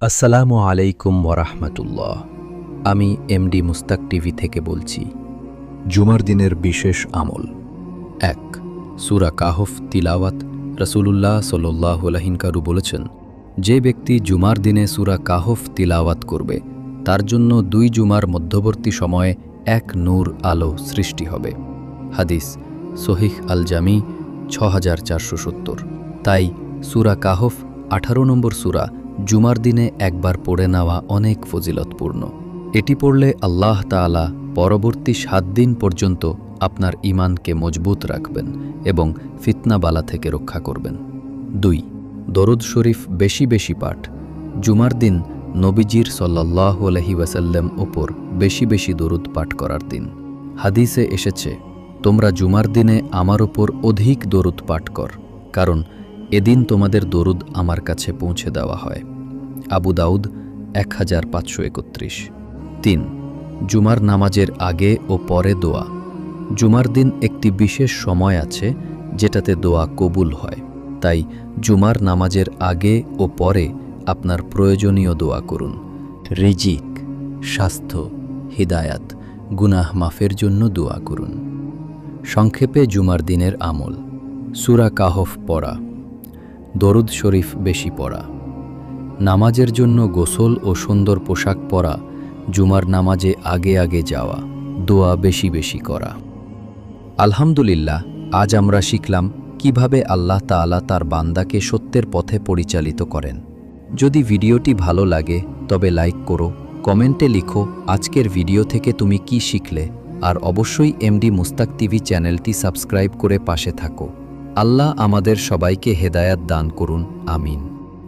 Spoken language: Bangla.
আসসালামু আলাইকুম ওরহমতুল্লাহ আমি এমডি মুস্তাক টিভি থেকে বলছি, জুমার দিনের বিশেষ আমল। এক, সুরা কাহফ তিলাওয়াত। রসুলুল্লাহ সাল্লাহ বলেছেন, যে ব্যক্তি জুমার দিনে সুরা কাহফ তিলাওয়াত করবে, তার জন্য দুই জুমার মধ্যবর্তী সময়ে এক নূর আলো সৃষ্টি হবে। হাদিস, সহিহ আল জামি ছ তাই সুরা কাহফ আঠারো নম্বর সুরা জুমার দিনে একবার পড়ে নেওয়া অনেক ফজিলতপূর্ণ। এটি পড়লে আল্লাহ তাআলা পরবর্তী সাত দিন পর্যন্ত আপনার ইমানকে মজবুত রাখবেন এবং ফিতনাবালা থেকে রক্ষা করবেন। দুই, দরুদ শরীফ বেশি বেশি পাঠ। জুমার দিন নবীজির সাল্লাহ আলহি ওয়াসাল্লাম ওপর বেশি বেশি দরুদ পাঠ করার দিন। হাদিসে এসেছে, তোমরা জুমার দিনে আমার ওপর অধিক দরুদ পাঠ কর, কারণ এদিন তোমাদের দরুদ আমার কাছে পৌঁছে দেওয়া হয়। আবু দাউদ এক হাজার পাঁচশো একত্রিশ। তিন, জুমার নামাজের আগে ও পরে দোয়া। জুমার দিন একটি বিশেষ সময় আছে যেটাতে দোয়া কবুল হয়। তাই জুমার নামাজের আগে ও পরে আপনার প্রয়োজনীয় দোয়া করুন। রিজিক, স্বাস্থ্য, হিদায়াত, গুনাহ মাফের জন্য দোয়া করুন। সংক্ষেপে জুমার দিনের আমল। সুরা কাহফ পড়া। দরুদ শরীফ বেশি পড়া। নামাজের জন্য গোসল ও সুন্দর পোশাক পরা, জুমার নামাজে আগে আগে যাওয়া, দোয়া বেশি বেশি করা। আলহামদুলিল্লাহ, আজ আমরা শিখলাম কীভাবে আল্লাহ তাআলা তার বান্দাকে সত্যের পথে পরিচালিত করেন। যদি ভিডিওটি ভালো লাগে, তবে লাইক করো, কমেন্টে লিখো, আজকের ভিডিও থেকে তুমি কি শিখলে, আর অবশ্যই এমডি মুস্তাক টিভি চ্যানেলটি সাবস্ক্রাইব করে পাশে থাকো। আল্লাহ আমাদের সবাইকে হেদায়াত দান করুন, আমিন।